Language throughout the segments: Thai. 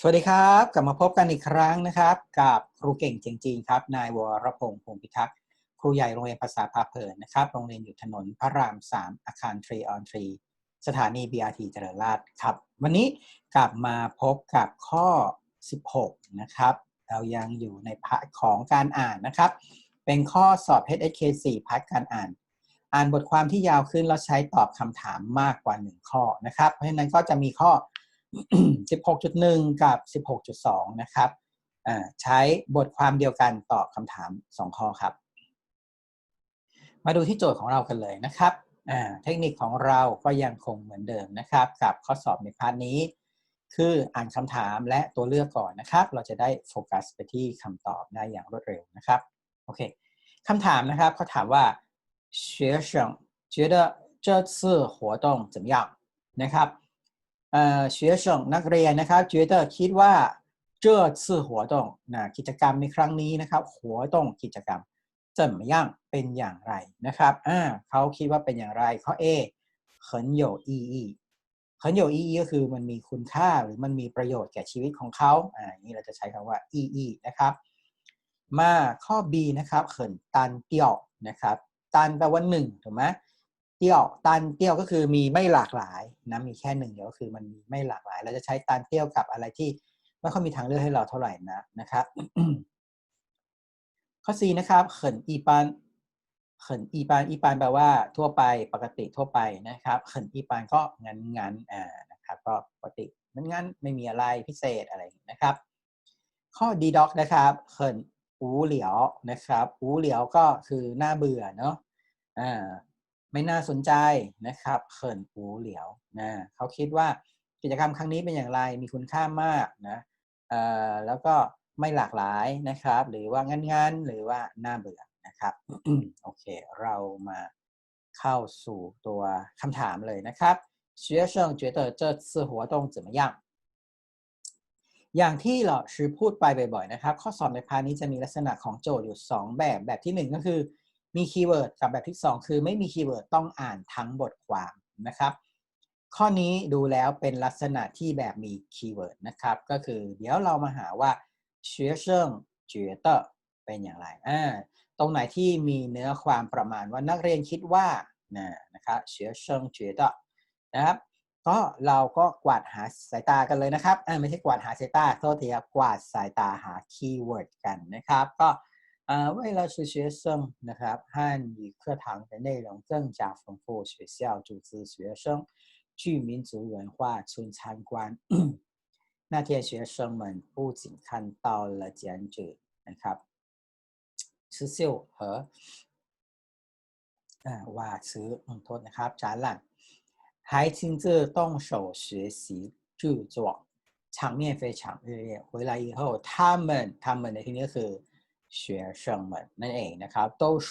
สวัสดีครับ กลับมาพบกันอีกครั้งนะครับ กับครูเก่งจริงๆครับ นายวรพงษ์พงศ์พิทักษ์ครูใหญ่โรงเรียนภาษาพาเพลินนะครับ โรงเรียนอยู่ถนนพระราม 3 อาคาร3 on 3สถานี BRT เจริญราษฎร์ครับ วันนี้กลับมาพบกับข้อ 16 นะครับ เรายังอยู่ในพาร์ทของการอ่านนะครับ เป็นข้อสอบ HSK 4พาร์ทการอ่าน อ่านบทความที่ยาวขึ้นแล้วใช้ตอบคำถามมากกว่า 1 ข้อนะครับ เพราะฉะนั้นก็จะมีข้อ 16.1 กับ 16.2 นะครับใช้บทความเดียวกันตอบคำถาม 2 ข้อครับ มาดูที่โจทย์ของเรากันเลยนะครับเทคนิคของเราก็ยังคงเหมือนเดิมนะครับ กับข้อสอบในพาร์ทนี้ คืออ่านคำถามและตัวเลือกก่อนนะครับ เราจะได้โฟกัสไปที่คำตอบได้อย่างรวดเร็วนะครับ โอเคคำถามนะครับเขาถามว่า学生觉得这次活动怎么样นะครับ 学生นักเรียนนะครับ觉得คิดว่า这次活动นะกิจกรรมในครั้งนี้นะครับ活动กิจกรรม怎么样เป็นอย่างไรนะครับอ่าเขาคิดว่าเป็นอย่างไรข้อ A 很有意义很有意义ก็คือมันมีคุณค่าหรือมันมีประโยชน์แก่ชีวิตของเขาอ่านี้เราจะใช้คำว่า意义นะครับ มาข้อ B นะครับเขินตันเตียวนะครับตันแปลว่าหนึ่งถูกไหมเ ตี้ยวตันเตี้ยวก็คือมีไม่หลากหลายนะมีแค่หนึ่งเดียวก็คือมันมีไม่หลากหลาย เราจะใช้ตันเตี้ยวกับอะไรที่ไม่ค่อยมีทางเลือกให้เราเท่าไหร่นะนะครับข้อ C นะครับเขินอีปานเขินอีปานอีปานแปลว่าทั่วไปปกติทั่วไปนะครับเขินอีปานก็งั้นงั้นอ่านะครับก็ปกติงั้นงั้นไม่มีอะไรพิเศษอะไรนะครับ ข้อ D doc นะครับเขินอูเหลียวนะครับอูเหลียวก็คือหน้าเบื่อเนาะอ่า ไม่น่าสนใจนะครับเขินอูเหลียวนะเขาคิดว่ากิจกรรมครั้งนี้เป็นอย่างไรมีคุณค่ามากนะเอ่อแล้วก็ไม่หลากหลายนะครับ หรือว่างั้นๆหรือว่าน่าเบื่อนะครับโอเค เรามาเข้าสู่ตัวคำถามเลยนะครับ学生觉得这次活动怎么样อย่างที่เราชื่อพูดไปบ่อยๆนะครับ ข้อสอบในพาร์ทนี้จะมีลักษณะของโจทย์อยู่ 2 แบบแบบที่ 1 ก็คือ มีคีย์เวิร์ดกับแบบที่ 2 คือไม่มีคีย์เวิร์ดต้องอ่านทั้งบทความนะครับ ข้อนี้ดูแล้วเป็นลักษณะที่แบบมีคีย์เวิร์ดนะครับ ก็คือเดี๋ยวเรามาหาว่าเชื้อเชิงเจือเตอร์เป็นอย่างไรอ่าตรงไหนที่มีเนื้อความประมาณว่านักเรียนคิดว่านะนะครับเชื้อเชิงเจือเตอร์นะครับก็เราก็กวาดหาสายตากันเลยนะครับอ่าไม่ใช่กวาดหาสายตาโทษทีครับกวาดสายตาหาคีย์เวิร์ดกันนะครับ ก็ 呃，为了是学生นะครับ和以课堂的内容更加丰富，学校组织学生去民族文化村参观。那天学生们不仅看到了剪纸นะครับ刺绣和呃瓦瓷嗯โทษนะครับ展览还亲自动手学习制作，场面非常热烈。回来以后，他们他们ในที่นี้คือ 学生们นั่นเองนะครับ都说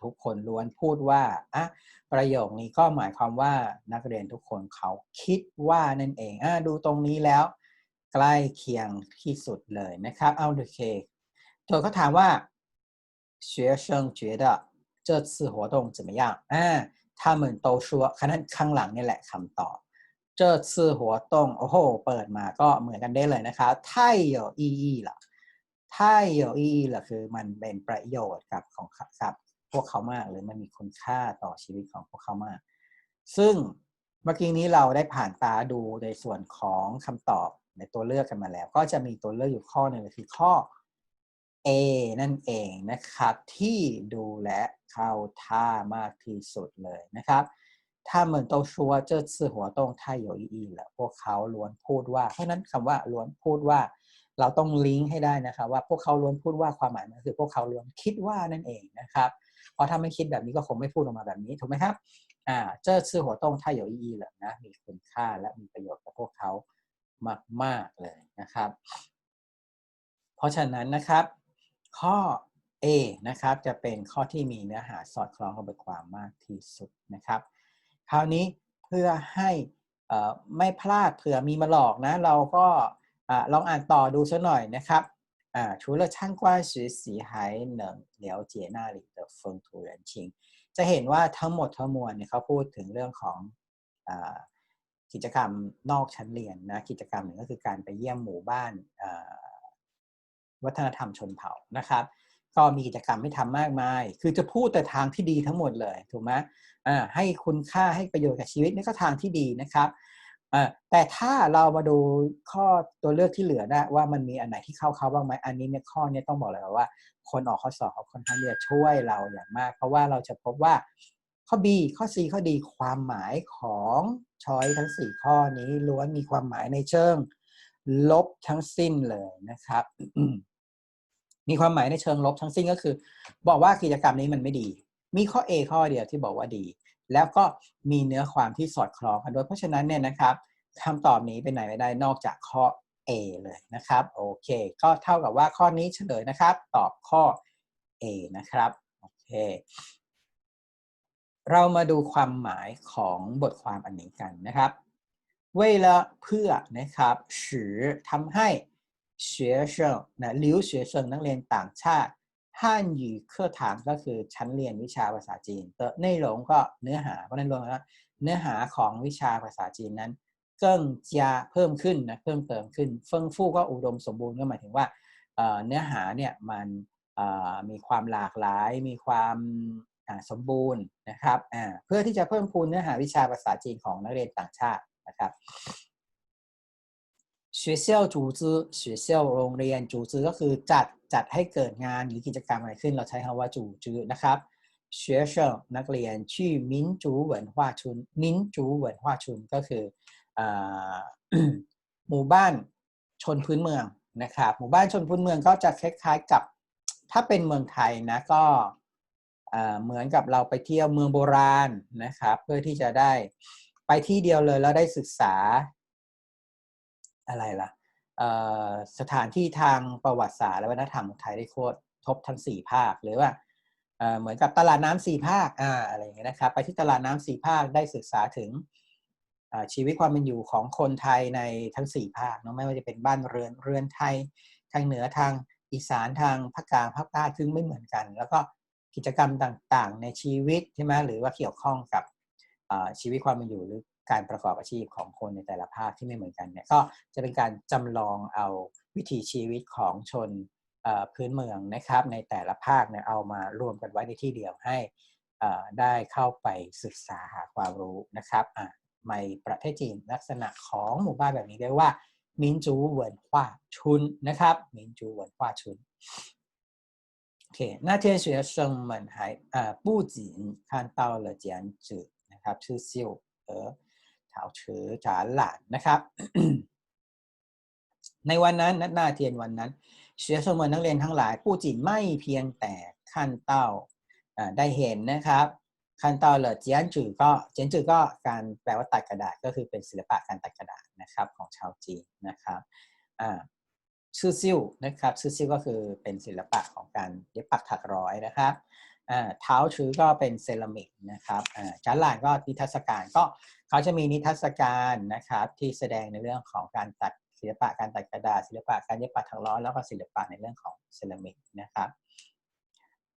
ทุกคนล้วนพูดว่าอ่ะประโยคนี้ก็หมายความว่านักเรียนทุกคนเขาคิดว่านั่นเองอ่ะดูตรงนี้แล้ว ใกล้เคียงที่สุดเลยนะครับเอาโอเคโจทย์เขาถามว่า学生觉得这次活动怎么样อ่า他们都说ขณะข้างหลังนี่แหละคำตอบ这次活动โอ้โหเปิดมาก็เหมือนกันได้เลยนะครับ太有意义了 ไทโยอีล่ะคือมันเป็นประโยชน์กับของกับพวกเขามากหรือมันมีคุณค่าต่อชีวิตของพวกเขามาก ซึ่งเมื่อกี้นี้เราได้ผ่านตาดูในส่วนของคำตอบในตัวเลือกกันมาแล้ว ก็จะมีตัวเลือกอยู่ข้อหนึ่งคือข้อ A นั่นเองนะครับที่ดูและเข้าท่ามากที่สุดเลยนะครับถ้าเหมือนตัวชัวเจอซื่อหัวตรงไทยอยู่อีอีล่ะพวกเขาล้วนพูดว่า เพราะนั้นคำว่าล้วนพูดว่า เราต้องลิงก์ให้ได้นะครับว่าพวกเขาล้วนพูดว่าความหมายมันคือพวกเขาล้วนคิดว่านั่นเองนะครับเพราะถ้าไม่คิดแบบนี้ก็คงไม่พูดออกมาแบบนี้ถูกไหมครับอ่าเจอชื่อหัวตรงท่าโยอีแหละนะมีคุณค่าและมีประโยชน์กับพวกเขามาก ๆ เลยนะครับ เพราะฉะนั้นนะครับ ข้อ A นะครับจะเป็นข้อที่มีเนื้อหาสอดคล้องกับบทความมากที่สุดนะครับ คราวนี้เพื่อให้ไม่พลาดเผื่อมีมาหลอกนะ เราก็ ลองอ่านต่อดูสักหน่อยนะครับ除了参观实习还能了解那里的风土人情จะเห็นว่าทั้งหมดทั้งมวลเนี่ยเขาพูดถึงเรื่องของ กิจกรรมนอกชั้นเรียนนะกิจกรรมหนึ่งก็คือการไปเยี่ยมหมู่บ้านเอ่อวัฒนธรรมชนเผ่านะครับ ก็มีกิจกรรมให้ทำมากมาย คือจะพูดแต่ทางที่ดีทั้งหมดเลยถูกไหมอ่าให้คุณค่าให้ประโยชน์กับชีวิตนี่ก็ทางที่ดีนะครับอ่า แต่ถ้าเรามาดูข้อตัวเลือกที่เหลือนะว่ามันมีอันไหนที่เข้าเขาบ้างไหมอันนี้เนี่ยข้อเนี้ต้องบอกเลยว่า คนออกข้อสอบเขาค่อนข้างที่จะช่วยเราอย่างมาก เพราะว่าเราจะพบว่าข้อ B ข้อ C ข้อ D ความหมายของช้อยทั้ง 4 ข้อนี้ล้วนมีความหมายในเชิง ลบทั้งสิ้นเลยนะครับมีความหมายในเชิงลบทั้งสิ้นก็คือ บอกว่ากิจกรรมนี้มันไม่ดี มีข้อ A ข้อเดียวที่บอกว่าดี แล้วก็มีเนื้อความที่สอดคล้องกันด้วยเพราะฉะนั้นเนี่ยนะครับคำตอบนี้เป็นไหนไม่ได้นอกจากข้อ A เลยนะครับ โอเค ก็เท่ากับว่าข้อนี้เฉลยนะครับ ตอบข้อ A นะครับ โอเค เรามาดูความหมายของบทความอันนี้กันนะครับ为了เพื่อนะครับ使ทำให้学生นะ留学生นักเรียนต่างชาติ 汉语课堂ก็คือชั้นเรียนวิชาภาษาจีนเตอในหลงก็เนื้อหาเพราะนั้นรวมแล้วเนื้อหาของวิชาภาษาจีนนั้น เกิ้งจะเพิ่มขึ้นนะเพิ่มเติมขึ้น เฟิงฟู่ก็อุดมสมบูรณ์ก็หมายถึงว่าเนื้อหาเนี่ยมันมีความหลากหลาย มีความสมบูรณ์นะครับเพื่อที่จะเพิ่มพูนเนื้อหาวิชาภาษาจีนของนักเรียนต่างชาตินะครับ 学校组织学校โรงเรียน组织ก็คือจัดจัดให้เกิดงานหรือกิจกรรมอะไรขึ้น เราใช้คำว่า组织นะครับ学生นักเรียนชื่อ民族文化村民族文化村ก็คือหมู่บ้านชนพื้นเมืองนะครับ หมู่บ้านชนพื้นเมืองก็จะคล้ายๆกับถ้าเป็นเมืองไทยนะก็เหมือนกับเราไปเที่ยวเมืองโบราณนะครับ เพื่อที่จะได้ไปที่เดียวเลยแล้วได้ศึกษา อะไรล่ะสถานที่ทางประวัติศาสตร์และวัฒนธรรมไทยได้โคตรทบทั้งสี่ภาค หรือว่าเหมือนกับตลาดน้ำสี่ภาคอ่าอะไรอย่างเงี้ยนะครับไปที่ตลาดน้ำสี่ภาคได้ศึกษาถึงชีวิตความเป็นอยู่ของคนไทยในทั้งสี่ภาคเนาะไม่ว่าจะเป็นบ้านเรือนเรือนไทยทางเหนือทางอีสานทางภาคกลางภาคใต้ซึ่งไม่เหมือนกัน แล้วก็กิจกรรมต่างๆ ในชีวิตใช่ไหมหรือว่าเกี่ยวข้องกับชีวิตความเป็นอยู่หรือ การประกอบอาชีพของคนในแต่ละภาคที่ไม่เหมือนกันเนี่ยก็จะเป็นการจำลองเอาวิถีชีวิตของชนพื้นเมืองนะครับ ในแต่ละภาคเนี่ยเอามารวมกันไว้ในที่เดียวให้ได้เข้าไปศึกษาหาความรู้นะครับในประเทศจีนลักษณะของหมู่บ้านแบบนี้เรียกว่า民族文化村นะครับ民族文化村 OK，那天学生们还呃不仅看到了剪纸นะครับชื่อซิ่วเออ เถาชือจานหลานนะครับ ในวันนั้นนัดนาเทียนวันนั้น เชื้อชมนักเรียนทั้งหลายผู้จีนไม่เพียงแต่ขั้นเต้าได้เห็นนะครับขั้นตอนเลยเจียนจือก็เจียนจือก็การแปลว่าตัดกระดาษก็คือเป็นศิลปะการตัดกระดาษนะครับของชาวจีนนะครับชื่อซิ่วนะครับชื่อซิ่วก็คือเป็นศิลปะของการเย็บปักถักร้อยนะครับ เท้าชื้อก็เป็นเซรามิกนะครับอ่าจันหลานก็นิทรรศการก็เขาจะมีนิทรรศการนะครับที่แสดงในเรื่องของการตัดศิลปะการตัดกระดาษ ศิลปะการเย็บปักถักร้อยแล้วก็ศิลปะในเรื่องของเซรามิกนะครับ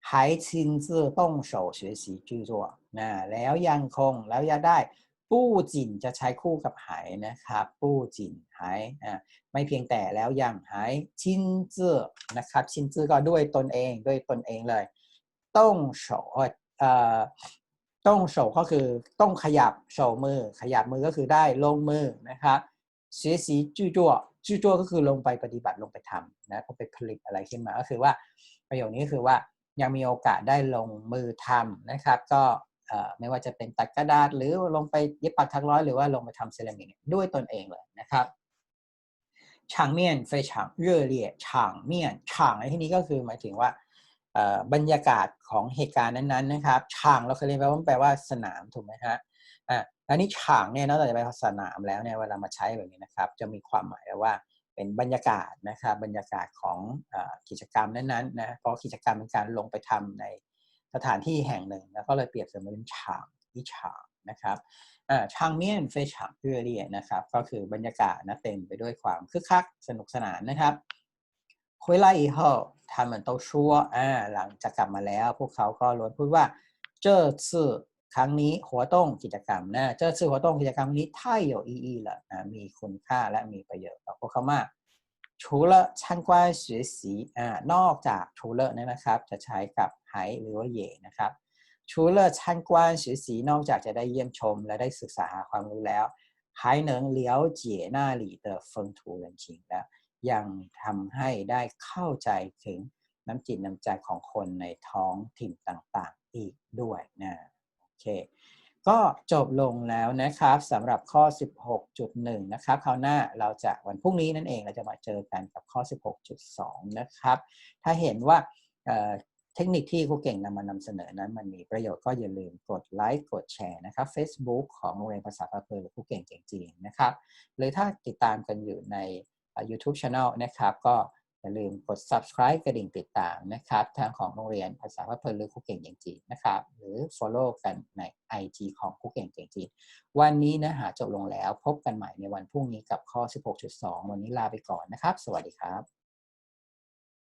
还亲自动手学习制作นะแล้วยังคงแล้วยังได้ปู้จินจะใช้คู่กับหายนะครับปู้จินหายอ่าไม่เพียงแต่แล้วยังหายชินเจือนะครับชินเจือก็ด้วยตนเองด้วยตนเองเลย ต้องโฉเอ่อต้องโฉก็คือต้องขยับโฉมือ ขยับมือก็คือได้ลงมือนะคะเสียสีจู่จั่วจู่จั่วก็คือลงไปปฏิบัติลงไปทำนะก็ไปผลิตอะไรขึ้นมาก็คือว่าประโยคนี้คือว่ายังมีโอกาสได้ลงมือทำนะครับ ก็ไม่ว่าจะเป็นตัดกระดาษ หรือลงไปเย็บปักถักร้อยหรือว่าลงไปทำเซรามิกด้วยตนเองเลยนะครับฉางเมียนไฟฉางเรือเรียฉางเมียนฉางในที่นี้ก็คือหมายถึงว่า บรรยากาศของเหตุการณ์นั้นๆนะครับฉางเราเคยเรียนไปว่ามันแปลว่าสนามถูกไหมฮะอ่าอันนี้ฉางเนี่ยนอกจากจะไปสนามแล้วเนี่ยเวลามาใช้แบบนี้นะครับ จะมีความหมายว่าเป็นบรรยากาศนะครับบรรยากาศของกิจกรรมนั้นๆนะเพราะกิจกรรมเป็นการลงไปทำในสถานที่แห่งหนึ่ง แล้วก็เลยเปรียบเสมือนฉากที่ฉากนะครับชางเมียนเฟฉางเพื่อเรียนะครับ ก็คือบรรยากาศนะเต็มไปด้วยความคึกคักสนุกสนานนะครับ 回来以后他们都说อ่าหลังจากกลับมาแล้ว พวกเขาก็ล้วนพูดว่า这次 ครั้งนี้หัวต้งกิจกรรมนะเจ้าชื่อหัวต้งกิจกรรมนี้太有意义了นะมีคุณค่าและมีประโยชน์ต่อพวกเขามาก除了参观学习อ่านอกจาก除了เนี่ยนะครับ จะใช้กับไหหรือว่าเหย่นะครับ除了参观学习นอกจากจะได้เยี่ยมชม และได้ศึกษาหาความรู้แล้ว还能了解那里的风土人情และ ยังทำให้ได้เข้าใจถึงน้ำจิตน้ำใจของคนในท้องถิ่นต่างๆ อีกด้วยนะโอเคก็จบลงแล้วนะครับสำหรับข้อ 16.1 นะครับคราวหน้าเราจะวันพรุ่งนี้นั่นเองเราจะมาเจอกันกับข้อ 16.2 นะครับ ถ้าเห็นว่าเเทคนิคที่ครูเก่งนำมานำเสนอนั้น มันมีประโยชน์ก็อย่าลืมกดไลค์กดแชร์นะครับ Facebook ของโรงเรียนภาษาพาเพลหรือครูเก่งเก่งจีนนะครับ หรือถ้าติดตามกันอยู่ใน YouTube Channel นะครับก็อย่าลืมกด subscribe กระดิ่งติดตามนะครับทางของโรงเรียนภาษาพาเพลหรือครูเก่งเก่งจีนนะครับหรือ follow กันใน IG ของคุกเก่งเก่งจีน วันนี้เนื้อหาจบลงแล้วพบกันใหม่ในวันพรุ่งนี้กับข้อ 16.2 วันนี้ลาไปก่อนนะครับ สวัสดีครับ